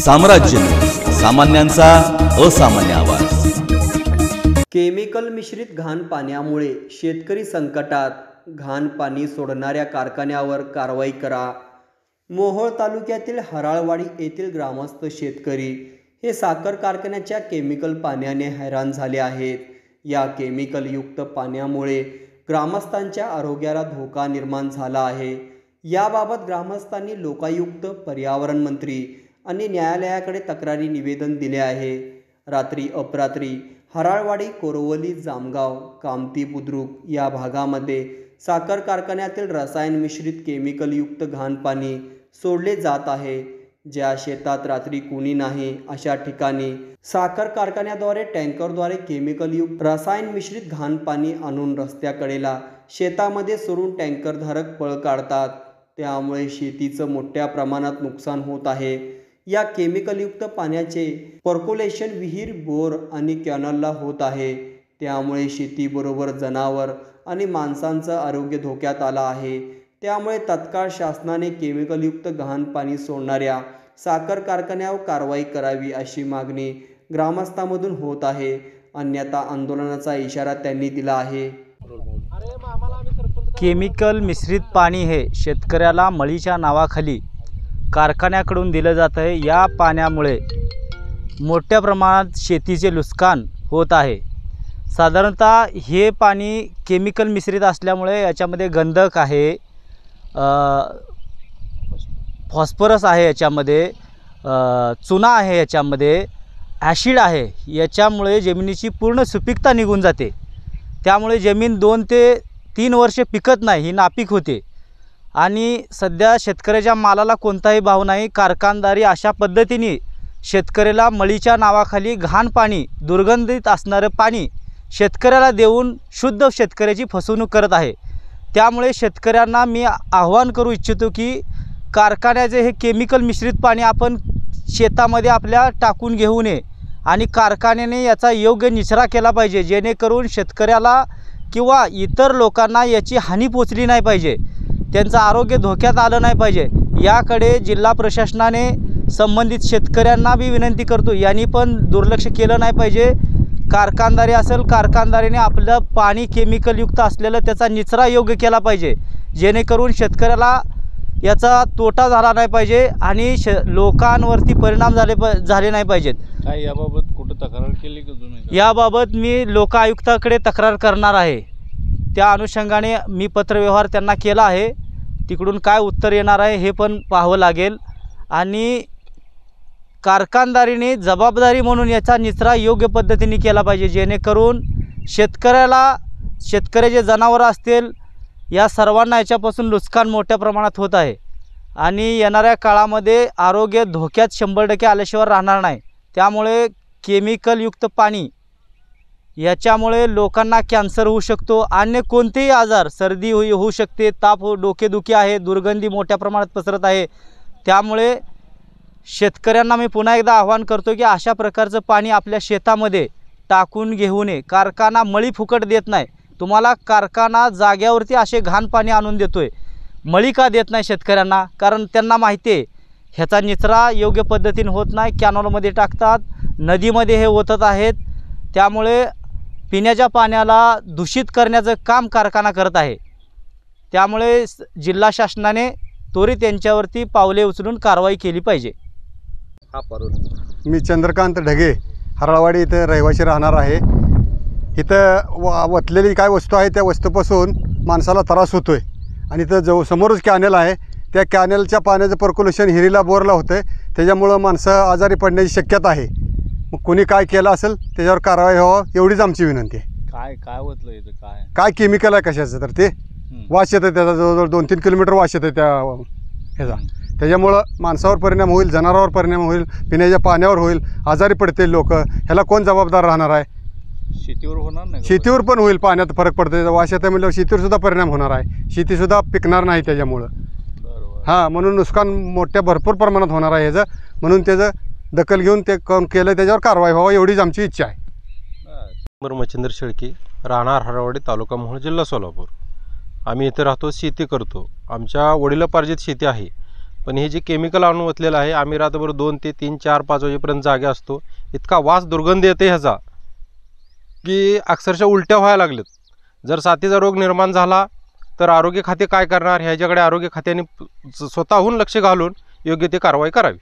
साम्राज्य. सामान्यांचा असामान्य आवाज. केमिकल मिश्रित घाण पाण्यामुळे शेतकरी संकटात घाण पाणी सोडणाऱ्या कारखान्यावर कारवाई करा. मोहोळ तालुक्यातील हराळवाडी येथील ग्रामस्थ शेतकरी हे साखर कारखान्याच्या केमिकल पाण्याने हैराण झाले आहेत. या केमिकलयुक्त पाण्यामुळे ग्रामस्थांच्या आरोग्याला धोका निर्माण झाला आहे. याबाबत ग्रामस्थांनी लोकायुक्त पर्यावरण मंत्री आणि न्यायालयाकडे तक्रारी निवेदन दिले आहे. रात्री अपरात्री हराळवाडी कोरवली जामगाव कामती बुद्रुक या भागामध्ये साखर कारखान्यातील रसायन मिश्रित केमिकलयुक्त घाण पाणी सोडले जात आहे. ज्या शेतात रात्री कुणी नाही अशा ठिकाणी साखर कारखान्याद्वारे टँकरद्वारे केमिकलयुक्त रसायन मिश्रित घाण पाणी आणून रस्त्याकडेला शेतामध्ये सोडून टँकरधारक पळ काढतात. त्यामुळे शेतीचं मोठ्या प्रमाणात नुकसान होत आहे. या केमिकलयुक्त पाण्याचे पर्क्युलेशन विहीर बोर आणि कॅनलला होत आहे. त्यामुळे शेतीबरोबर जनावर आणि माणसांचं आरोग्य धोक्यात आलं आहे. त्यामुळे तत्काळ शासनाने केमिकलयुक्त घाण पाणी सोडणाऱ्या साखर कारखान्यावर कारवाई करावी अशी मागणी ग्रामस्थांमधून होत आहे. अन्यथा आंदोलनाचा इशारा त्यांनी दिला आहे. केमिकल मिश्रित पाणी हे शेतकऱ्याला मळीच्या नावाखाली कारखान्याकडून दिलं जातं आहे. या पाण्यामुळे मोठ्या प्रमाणात शेतीचे नुकसान होत आहे. साधारणतः हे पाणी केमिकल मिश्रित असल्यामुळे याच्यामध्ये गंधक आहे फॉस्फरस आहे याच्यामध्ये चुना आहे याच्यामध्ये ॲशिड आहे. याच्यामुळे जमिनीची पूर्ण सुपीकता निघून जाते. त्यामुळे जमीन दोन ते तीन वर्षे पिकत नाही ही नापीक होते. आणि सध्या शेतकऱ्याच्या मालाला कोणताही भाव नाही. कारखानदारी अशा पद्धतीने शेतकऱ्याला मळीच्या नावाखाली घाण पाणी दुर्गंधित असणारं पाणी शेतकऱ्याला देऊन शुद्ध शेतकऱ्याची फसवणूक करत आहे. त्यामुळे शेतकऱ्यांना मी आव्हान करू इच्छितो की कारखान्याचे हे केमिकल मिश्रित पाणी आपण शेतामध्ये आपल्या टाकून घेऊ नये आणि कारखान्याने याचा योग्य निचरा केला पाहिजे जेणेकरून शेतकऱ्याला किंवा इतर लोकांना याची हानी पोचली नाही पाहिजे. त्यांचं आरोग्य धोक्यात आलं नाही पाहिजे. याकडे जिल्हा प्रशासनाने संबंधित शेतकऱ्यांना बी विनंती करतो. यांनी पण दुर्लक्ष केलं नाही पाहिजे. कारखानदारी असेल कारखानदारीने आपलं पाणी केमिकलयुक्त असलेलं त्याचा निचरा योग्य केला पाहिजे. जेणेकरून शेतकऱ्याला याचा तोटा झाला नाही पाहिजे आणि श लोकांवरती परिणाम झाले प झाले नाही पाहिजेत. काय याबाबत कुठं तक्रार केली का तुम्ही? याबाबत मी लोकायुक्ताकडे तक्रार करणार आहे. त्या अनुषंगाने मी पत्रव्यवहार त्यांना केला आहे. तिकडून काय उत्तर येणार आहे हे पण पाहावं लागेल. आणि कारखानदारीने जबाबदारी म्हणून याचा निचरा योग्य पद्धतीने केला पाहिजे जेणेकरून शेतकऱ्याला शेतकऱ्याचे जनावरं असतील या सर्वांना याच्यापासून नुकसान मोठ्या प्रमाणात होत आहे. आणि येणाऱ्या काळामध्ये आरोग्य धोक्यात शंभर टक्के आल्याशिवाय राहणार नाही. त्यामुळे केमिकलयुक्त पाणी याच्यामुळे लोकांना कॅन्सर होऊ शकतो अन्य कोणतेही आजार सर्दी होई होऊ शकते ताप हो डोकेदुखी आहे दुर्गंधी मोठ्या प्रमाणात पसरत आहे. त्यामुळे शेतकऱ्यांना मी पुन्हा एकदा आवाहन करतो की अशा प्रकारचं पाणी आपल्या शेतामध्ये टाकून घेऊ नये. कारखाना मळी फुकट देत नाही. तुम्हाला कारखाना जाग्यावरती असे घाण पाणी आणून देतोय. मळी का देत नाही शेतकऱ्यांना? कारण त्यांना माहिती आहे ह्याचा निचरा योग्य पद्धतीने होत नाही. कॅनॉलमध्ये टाकतात नदीमध्ये हे ओतत आहेत. त्यामुळे पिण्याच्या पाण्याला दूषित करण्याचं काम कारखाना करत आहे. त्यामुळे जिल्हा शासनाने त्वरित यांच्यावरती पावले उचलून कारवाई केली पाहिजे. मी चंद्रकांत ढगे हरळवाडी इथं रहिवाशी राहणार आहे. इथं व वतलेली काय वस्तू आहे त्या वस्तूपासून माणसाला त्रास होतो आहे आणि इथं जवळ समोरच कॅनेल आहे. त्या कॅनेलच्या पाण्याचं पर्क्युलेशन हिरीला बोरला होतं आहे त्याच्यामुळं माणसं आजारी पडण्याची शक्यता आहे. मग कोणी काय केलं असेल त्याच्यावर कारवाई व्हावं एवढीच आमची विनंती आहे. काय काय होतलं इथं? काय? काय केमिकल आहे कशाचं तर ते. वास येतं त्याचा जवळजवळ दोन तीन किलोमीटर वास येतं त्या ह्याचा. त्याच्यामुळं माणसावर परिणाम होईल जनावरावर परिणाम होईल पिण्याच्या पाण्यावर होईल आजारी पडतील लोक ह्याला कोण जबाबदार राहणार आहे? शेतीवर होणार नाही का? शेतीवर पण होईल पाण्यात फरक पडतो त्याचा वास येतं म्हणल्यावर शेतीवर सुद्धा परिणाम होणार आहे. शेतीसुद्धा पिकणार नाही त्याच्यामुळं. बरोबर. हां म्हणून नुकसान मोठ्या भरपूर प्रमाणात होणार आहे ह्याचं म्हणून त्याचं दखल घेऊन ते काम केलं त्याच्यावर कारवाई व्हावं एवढीच आमची इच्छा आहे. मच्छिंद्र शेळके राहणार हरवाडी तालुका मोहोळ जिल्हा सोलापूर. आम्ही इथे राहतो शेती करतो. आमच्या वडिलोपार्जित शेती आहे. पण हे जे केमिकल आणून ओतलेलं आहे आम्ही रात्रभर दोन ते तीन चार पाच वाजेपर्यंत जागे असतो. इतका वास दुर्गंध येते ह्याचा की अक्षरशः उलट्या व्हायला लागलेत जर साथीचा रोग निर्माण झाला तर आरोग्य खाते काय करणार? ह्याच्याकडे आरोग्य खात्याने स्वतःहून लक्ष घालून योग्य ती कारवाई करावी.